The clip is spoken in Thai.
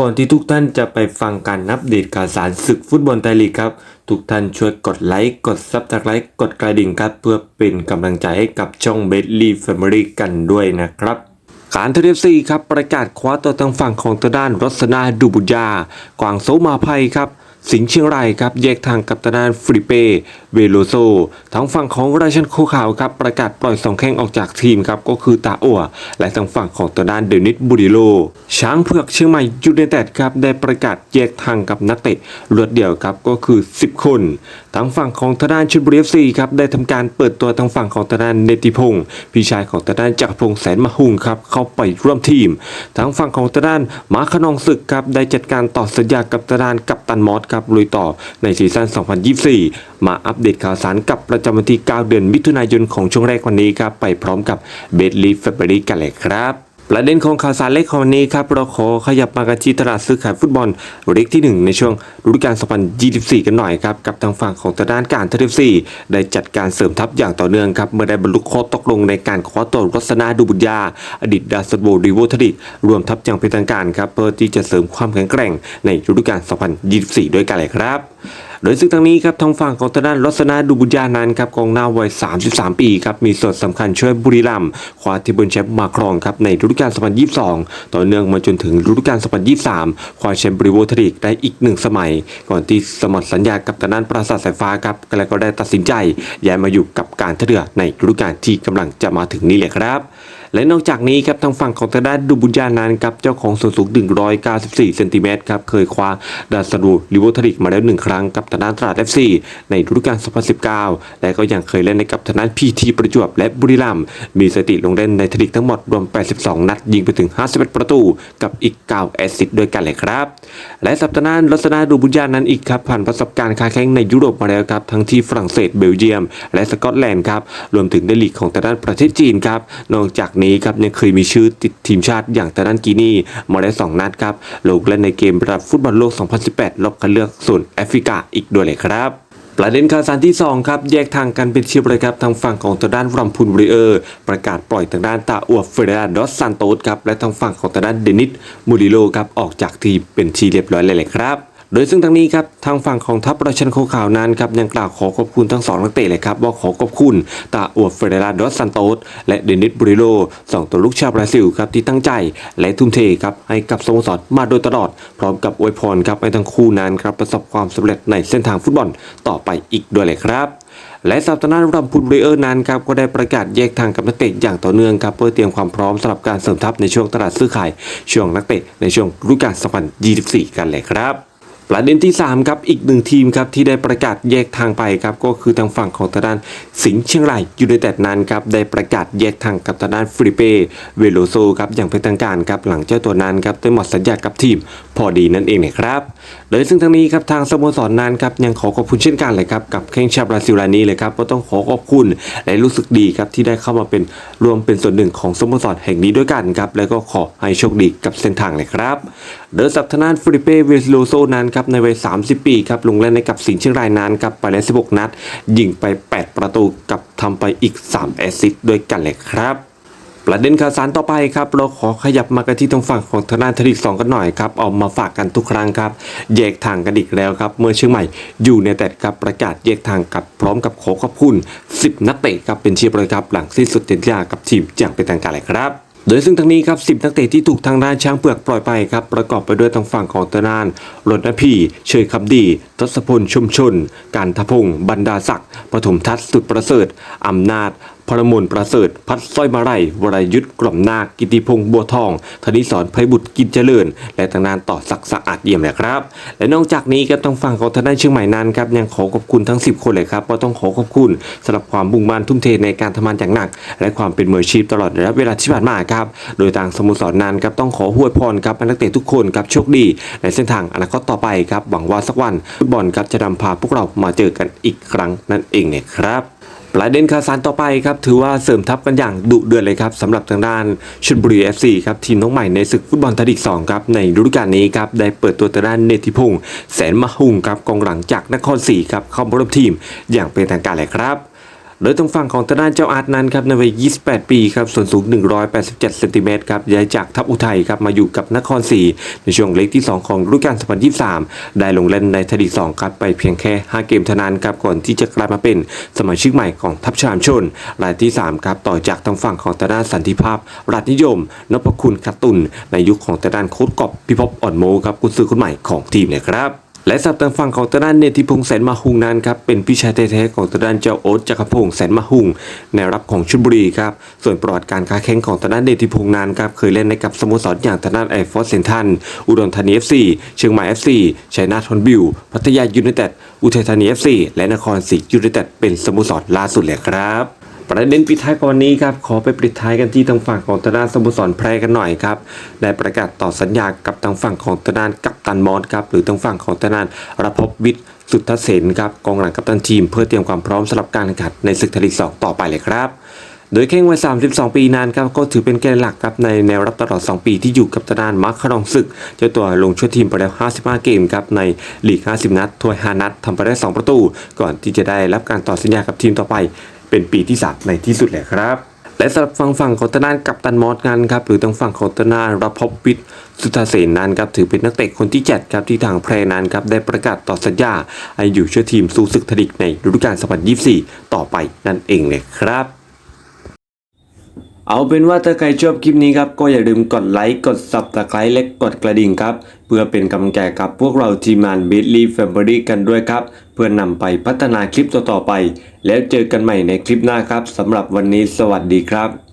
ก่อนที่ทุกท่านจะไปฟังการนับเดตข่าวสารศึกฟุตบอลไทยลีกครับ ทุกท่านช่วยกดไลค์ กดซับสไครต์กดกระดิ่งครับ เพื่อเป็นกำลังใจให้กับช่องเบสลีแฟมิลี่กันด้วยนะครับการเทเดฟซีครับประกาศคว้าตัวทางฝั่งของตัวด้านรสนาดูบุญญากวางโซมาภัยครับ สิงห์เชียงรายครับ แยกทางกับตานานฟริเป เวโลโซทางฝั่งของราชันโคขาวครับประกาศปล่อยสองแข้งออกจากทีมครับก็คือตาอัวและทางฝั่งของตานานเดนิสบุริโล ช้างเผือกเชียงใหม่ยูไนเต็ดครับได้ประกาศแยกทางกับนักเตะรวดเดียวครับก็คือ 10 คนทางฝั่งของทางด้านชลบุรีเอฟซีครับได้ทำการเปิดตัวทางฝั่งของทางด้านเนติพงศ์พี่ชายของทางด้านจักรพงศ์แสนมหุงครับเข้าไปร่วมทีมทางฝั่งของทางด้านมาขนองศึกครับได้จัดการต่อสัญญากับทางด้านกัปตันมอสครับลุยต่อในซีซั่น2024 มาอัปเดตข่าวสารกับประจำวันที่ 9 เดือนมิถุนายนของช่วงแรกวันนี้ครับไปพร้อมกับเบดลีฟเฟเบอรี่กันเลยครับประเด็นของข่าวสารเล็กของวันนี้ครับเราขอขยับมากันที่ตลาดซื้อขายฟุตบอลเล็กที่ 1 ในช่วงฤดูกาล 2024 กันหน่อยครับกับทางฝั่งของทางด้านการทเลซีได้จัดการเสริมทัพอย่างต่อเนื่องครับเมื่อได้บรรลุข้อตกลงในการคว้าตัวรัศนาดูบุญญา อดีตดาวซันโบดีโวทดิกรวมทัพอย่างเป็นทางการครับเพื่อที่จะเสริมความแข็งแกร่งในฤดูกาล 2024 ด้วยกันเลยครับ โดยซึ่งทางนี้ครับทางฝั่งของทางด้านรัศนาดูบุญญานั้นครับกองหน้าวัย 33 ปีครับมีส่วนสำคัญช่วยบุรีรัมย์คว้าที่บนแชมป์มาครองครับในฤดูกาล 2022 ต่อเนื่องมาจนถึงฤดูกาล 2023 คว้าแชมป์บริโวทริกได้อีกหนึ่งสมัย ก่อนที่สมัครสัญญากับทางด้านปราสาทสายฟ้าครับแล้วก็ได้ตัดสินใจย้ายมาอยู่กับการท่าเรือในฤดูกาลที่กำลังจะมาถึงนี้เลยครับ และนอกจากนี้ครับทางฝั่งของทางด้านดูบุญญานันครับเจ้าของส่วนสูง 194เซนติเมตรครับเคยคว้าดาสรูลิเวอร์ทริกมาแล้วหนึ่งครั้งกับทางด้านตราด FC ในฤดูกาล 2019 และก็ยังเคยเล่นในกับทางด้านพีทีประจวบและบุรีรัมย์มีสถิติลงเล่นในทริกทั้งหมดรวม 82 นัดยิงไปถึง 51 ประตู กับอีก 9 แอสซิสต์ด้วยกันเลยครับและสัปดาห์หน้าลัษณะดูบุญญานั้นอีกครับผ่านประสบการณ์ค้าแข่งในยุโรปมาแล้วครับทั้งที่ฝรั่งเศสเบลเยียม และสกอตแลนด์ครับรวมถึงในลีกของทางด้านประเทศจีนครับนอกจากนี้ครับยังเคยมีชื่อติดทีมชาติอย่างทางด้านกีนีมาแล้วสองนัดครับลงเล่นในเกมระดับฟุตบอลโลก 2018 รอบคัดเลือกโซนแอฟริกาอีกด้วยเลยครับประเด็นข่าวสารที่ 2 ครับ แยกทางกันเป็นที่เลยครับ ทางฝั่งของทางด้านรัมพูนบริเออร์ ประกาศปล่อยทางด้านตาอวบเฟเดราดอสซานโตสครับ และทางฝั่งของทางด้านเดนิสมูริโลครับ ออกจากทีมเป็นทีเรียบร้อยเลยแหละครับ โดยซึ่งทางนี้ครับทางฝั่งของทัพราชันโคขาวนั้นครับยังกล่าวขอขอบคุณทั้งสองนักเตะเลยครับว่าขอขอบคุณตาอวบเฟเดราดอสซานโตสและเดนิสบริโลสองตัวลูกชาวบราซิลครับที่ตั้งใจและทุ่มเทครับให้กับสโมสรมาโดยตลอด พร้อมกับอวยพรครับให้ทั้งคู่นั้นครับประสบความสำเร็จในเส้นทางฟุตบอลต่อไปอีกด้วยเลยครับและสัปดาห์หน้ารำพูนเบรเออร์นั้นครับก็ได้ประกาศแยกทางกับนักเตะอย่างต่อเนื่องครับเพื่อเตรียมความพร้อมสำหรับการเสริมทัพในช่วงตลาดซื้อขายช่วงนักเตะในช่วงฤดูกาล2024 กันเลยครับ ประเด็นที่ 3 ครับ อีกหนึ่งทีมครับที่ได้ประกาศแยกทางไปครับ ก็คือทางฝั่งของทางด้านสิงห์เชียงรายยูไนเต็ดนั้นครับ ได้ประกาศแยกทางกับทางด้านฟริเป้เวโลโซครับ อย่างเป็นทางการครับ หลังเจ้าตัวนั้นครับได้หมดสัญญากับทีมพอดีนั่นเองนะครับ โดยซึ่งทางนี้ครับทางสโมสรนั้นครับยังขอขอบคุณเช่นกันเลยครับกับแข้งชาบราซิลรายนี้เลยครับก็ต้องขอขอบคุณและรู้สึกดีครับที่ได้เข้ามาเป็นรวมเป็นส่วนหนึ่งของสโมสรแห่งนี้ด้วยกันครับแล้วก็ขอให้โชคดีกับเส้นทางเลยครับเดอสับทนานฟริเป้เวสโลโซนั้นครับในวัย 30 ปีครับลงเล่นในกับสิงห์เชียงรายนานครับไปแล้ว16 นัด ยิงไป 8 ประตูกับทำไปอีก 3 แอสซิสต์ด้วยกันเลยครับ ประเด็นข่าวสารต่อไปครับเราขอขยับมากันที่ตรงฝั่งของทางด้านทริกสองกันหน่อยครับเอามาฝากกันทุกครั้งครับแยกทางกันอีกแล้วครับ เมื่อเชียงใหม่อยู่ในแต่ครับประกาศแยกทางกับพร้อมกับขอขอบคุณ 10 นักเตะครับเป็นเชียร์เลยครับหลังสิ้นสุดสัญญากับทีมอย่างเป็นทางการเลยครับโดยซึ่งทั้งนี้ครับ10นักเตะที่ถูกทางด้านช้างเปลือกปล่อยไปครับประกอบไปด้วยทางฝั่งของตานานรณพีเชยคำดี ทศพลชุมชน การทพงศ์บรรดาศักดิ์ปฐมทัศน์สุดประเสริฐอำนาจ รมลประเสริฐ พัดสร้อยมาลัยวรยุทธ์กล่อมนาคกิติพงศ์บัวทองธนิสรไพบุตรกินเจริญ และทางด้านต่อศักดิ์สะอาดเยี่ยมเลยครับ และนอกจากนี้ครับทางฝั่งของทางด้านเชียงใหม่นั้นครับยังขอขอบคุณทั้ง 10 คนเลยครับก็ต้องขอขอบคุณสำหรับความมุ่งมั่นทุ่มเทในการทำงานอย่างหนัก และความเป็นมืออาชีพตลอดระยะเวลาที่ผ่านมาครับโดยทางสโมสรนั้นครับต้องขอหวยพรครับนักเตะทุกคนครับโชคดี ในเส้นทางอนาคตต่อไปครับหวังว่าสักวันฟุตบอลครับจะนำพาพวกเรามาเจอกันอีกครั้งนั่นเองเนี่ยครับ ประเด็นข่าวสารต่อไปครับถือว่าเสริมทัพกันอย่างดุเดือดเลยครับสำหรับทางด้านชลบุรี FC ครับทีมน้องใหม่ในศึกฟุตบอลไทยลีก2ครับในฤดูกาลนี้ครับได้เปิดตัวทางด้านเนติพงศ์แสนมะฮุงครับกองหลังจากนครศรีครับเข้ามาร่วมทีมอย่างเป็นทางการเลยครับ โดยตรงฝั่งของทางด้านเจ้าอาร์ตนั้นครับในวัย 28 ปีครับส่วนสูง 187เซนติเมตรครับย้ายจากทัพอุทัยครับมาอยู่กับนครศรีในช่วงเล็กที่ 2 ของฤดูกาล 2023 ได้ลงเล่นในทดี2ครับไปเพียงแค่ 5 เกมเท่านั้นครับก่อนที่จะกลายมาเป็นสมาชิกใหม่ของทัพชามชน รายที่ 3 ครับต่อจากทางฝั่งของทางด้านสันติภาพ รัฐนิยมนพคุณขัตุนในยุคของทางด้านโค้ชกอบพิภพอ่อนโมครับกุนซือคนใหม่ของทีมเลยครับ และสับทางฝั่งของทางด้านเนติพงษ์แสนมาหุงนั้นครับเป็นพี่ชายแท้ๆของทางด้านเจ้าโอ๊ตจักรพงษ์แสนมาหุงในรับของชุดบุรีครับส่วนประวัติการค้าแข่งของทางด้านเนติพงษ์นั้นครับเคยเล่นในกับสโมสรอย่างทางด้านไอฟอร์เซนทันอุดรธานีเอฟซีเชียงใหม่เอฟซีชัยนาทฮอนบิวพัทยายูไนเต็ดอุทัยธานีเอฟซีและนครศรียูไนเต็ดเป็นสโมสรล่าสุดเลยครับ ประเด็นปิดท้ายก่อนนี้ครับขอไปปิดท้ายกันที่ทางฝั่งของทางด้านสโมสรแพรกันหน่อยครับได้ประกาศต่อสัญญากับทางฝั่งของทางด้านกัปตันมอสครับหรือทางฝั่งของทางด้านรพบวิทย์สุทธเสนครับกองหลังกัปตันทีม เพื่อเตรียมความพร้อมสำหรับการแข่งขันในศึกไทยลีกสองต่อไปเลยครับโดยแข้งวัย 32 ปีนานครับ ก็ถือเป็นแกนหลักครับในแนวรับตลอด 2 ปีที่อยู่กับทางด้านมาร์คครองศึก เจ้าตัวลงช่วยทีมไปแล้ว 55 เกมครับในลีก 50 นัดถ้วย 5 นัดทำไปได้ 2 ประตู ก่อนที่จะได้รับการต่อสัญญากับทีมต่อไป เป็นปีที่ 3 ในที่สุดเลยครับ และสำหรับฝั่งฝั่งของตนานกับตันมอสงานครับหรือทางฝั่งของตนานรับพบวิทย์สุทธเสนนั้นครับถือเป็นนักเตะคนที่7ครับที่ทางแพรนั้นครับได้ประกาศต่อสัญญาอายุเชื่อทีมสู้ศึกทลิกในฤดูกาล2024 ต่อไปนั่นเองเลยครับ เอาเป็นว่าถ้าใครชอบคลิปนี้ครับ ก็อย่าลืมกดไลค์ กด s u b สไครต์และกดกระดิ่งครับ เพื่อเป็นกำลังใจกับพวกเราทีมงานบิทลีแฟมบรี่กันด้วยครับ เพื่อนนำไปพัฒนาคลิปต่อๆไป แล้วเจอกันใหม่ในคลิปหน้าครับสำหรับวันนี้สวัสดีครับ